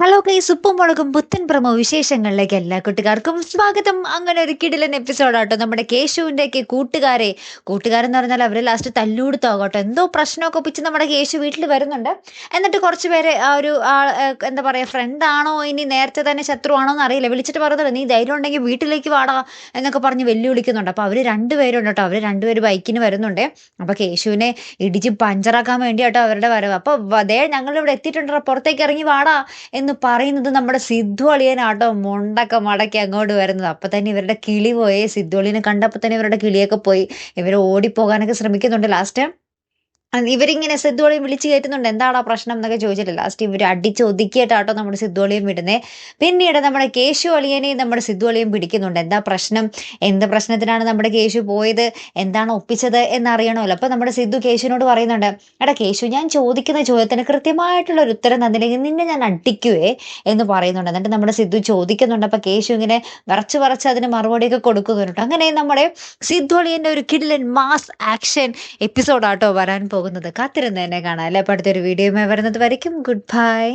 Hello guys ഉപ്പും മുളകും പുത്തൻ പ്രമോ വിശേഷങ്ങളിലേക്ക് എല്ലാ കൂട്ടുകാർക്കും സ്വാഗതം. അങ്ങനെ ഒരു കിടിലൻ എപ്പിസോഡാട്ടോ നമ്മുടെ കേശുവിന്റെ ഒക്കെ കൂട്ടുകാരെ. കൂട്ടുകാരെന്ന് പറഞ്ഞാൽ അവർ ലാസ്റ്റ് തല്ലുകൊടുത്താകട്ടോ എന്തോ പ്രശ്നമൊക്കെ ഒപ്പിച്ച് നമ്മുടെ കേശു വീട്ടിൽ വരുന്നുണ്ട്. എന്നിട്ട് കുറച്ച് പേരെ ആ ഒരു എന്താ പറയുക ഫ്രണ്ടാണോ ഇനി നേരത്തെ തന്നെ ശത്രുവാണോ എന്ന് അറിയില്ല. വിളിച്ചിട്ട് പറഞ്ഞത് നീ ധൈര്യം ഉണ്ടെങ്കിൽ വീട്ടിലേക്ക് വാടാ എന്നൊക്കെ പറഞ്ഞ് വെല്ലുവിളിക്കുന്നുണ്ട്. അപ്പോൾ അവർ രണ്ടുപേരുണ്ട് കേട്ടോ. അവർ രണ്ടുപേര് ബൈക്കിന് വരുന്നുണ്ട്. അപ്പോൾ കേശുവിനെ ഇടിച്ച് പഞ്ചറാക്കാൻ വേണ്ടിയാട്ടോ അവരുടെ വരവ്. അപ്പോൾ അതേ ഞങ്ങളിവിടെ എത്തിയിട്ടുണ്ടോ. പുറത്തേക്ക് ഇറങ്ങി വാടാ എന്ന് പറയുന്നത് നമ്മുടെ സിദ്ധു അളിയനാട്ടോ. മുണ്ടൊക്കെ മടക്കി അങ്ങോട്ട് വരുന്നത്. അപ്പൊ തന്നെ ഇവരുടെ കിളി പോയി. സിദ്ധു അളിയനെ കണ്ടപ്പോൾ തന്നെ ഇവരുടെ കിളിയൊക്കെ പോയി. ഇവർ ഓടിപ്പോകാനൊക്കെ ശ്രമിക്കുന്നുണ്ട്. ലാസ്റ്റ് ഇവരിങ്ങനെ സിദ്ധുവളിയും വിളിച്ചു കയറ്റുന്നുണ്ട് എന്താടാ പ്രശ്നം എന്നൊക്കെ ചോദിച്ചില്ല ലാസ്റ്റ് ഇവർ അടിച്ച് ഒതുക്കിയിട്ടാട്ടോ നമ്മുടെ സിദ്ധുവളിയും വിടുന്നേ. പിന്നീട് നമ്മുടെ കേശു അളിയനെയും നമ്മുടെ സിദ്ധുവളിയും പിടിക്കുന്നുണ്ട്. എന്താ പ്രശ്നം? എന്ത് പ്രശ്നത്തിനാണ് നമ്മുടെ കേശു പോയത്? എന്താണ് ഒപ്പിച്ചത് എന്നറിയണമല്ലോ. അപ്പൊ നമ്മുടെ സിദ്ധു കേശുവിനോട് പറയുന്നുണ്ട് എടാ കേശു ഞാൻ ചോദിക്കുന്ന ചോദ്യത്തിന് കൃത്യമായിട്ടുള്ള ഒരു ഉത്തരം തന്നില്ലെങ്കിൽ നിന്നെ ഞാൻ അടിക്കുവേ എന്ന് പറയുന്നുണ്ട്. എന്നിട്ട് നമ്മുടെ സിദ്ധു ചോദിക്കുന്നുണ്ട്. അപ്പൊ കേശു ഇങ്ങനെ വറച്ച് വറച്ച് അതിന് മറുപടിയൊക്കെ കൊടുക്കുന്നുണ്ട്. അങ്ങനെ നമ്മുടെ സിദ്ധു അളിയന്റെ ഒരു കിഡിലൻ മാസ് ആക്ഷൻ എപ്പിസോഡാട്ടോ വരാൻ പോകുന്നത്. കാത്തിരുന്ന് തന്നെ കാണാം അല്ലെ? അടുത്തൊരു വീഡിയോയുമായി വരുന്നത് വരയ്ക്കും. Good bye